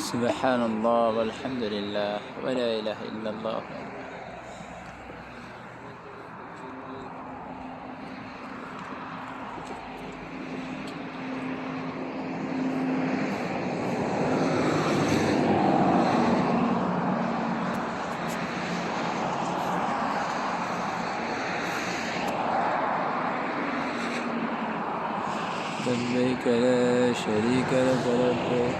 سبحان الله والحمد لله ولا إله إلا الله. لبيك لا شريك لك لبيك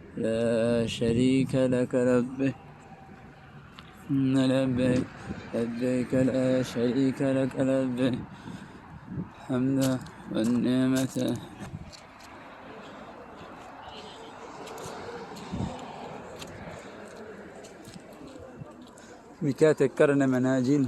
لا شريك لك لبيك لبيك لبيك لا شريك لك لبيك الحمد والنعمة. بكات الكرن مناجل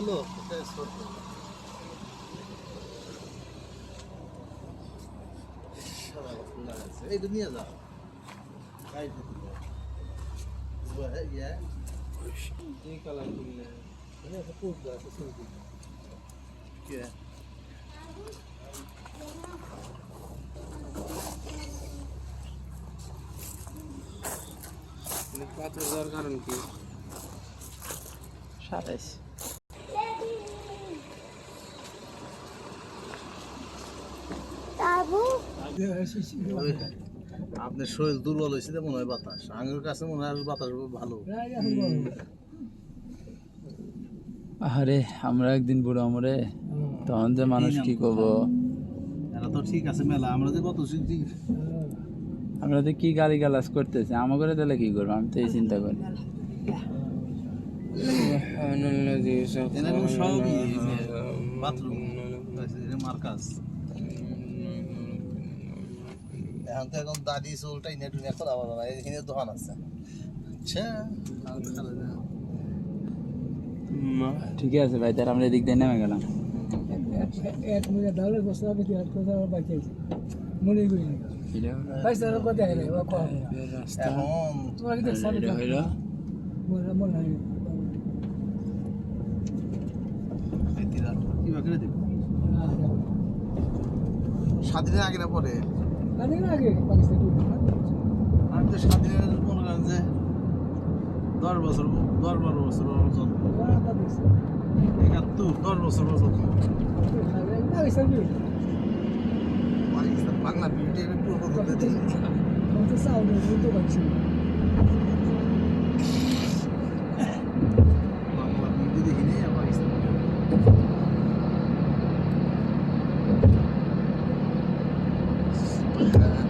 তোলো এইটা নিয়ে যাও। আছে, পাথর দেওয়ার কারণ কি? সাতাইশ। আপনার শরীর দুর্বল হয়েছে তো মনে হয় বাতাস। আঙুর কাছে মনে হয় বাতাস ভালো। আরে আমরা একদিন বুড়ো আমরে তখন যে মানুষ কি করব? এরা তো ঠিক আছে মেলা আমরা যে কত আমরা তো কি গালি গালাজ করতেছি আমাকে তাহলে কি করব? আমি তো এই চিন্তা করি। বাথরুম মার্কাস এখন তো এখন দাদি চুলটাই নেট নেট করা হবে না এখানে দোকান আছে। আচ্ছা আমি তো খারাপ না। ঠিক আছে ভাই তাহলে আমরা এদিক দিয়ে নেমে গেলাম। এক মিনিট ডালে বসে আমি কি হাত কথা বাকি আছে মনে করি না। ভাই স্যার কথা হলে ও কম এখন তোমার কি দেখছ এটা মনে মনে হয়। এই তিরাট কি বাকি দেব? স্বাধীনের আগে না পরে। আমি তো স্বাধীনের মনে করেন যে দশ বছর দশ বারো বছর ওজন একাত্তর দশ বছর পাকিস্তান বাংলা বিউটি পূর্ব করতে পাচ্ছি Thank you.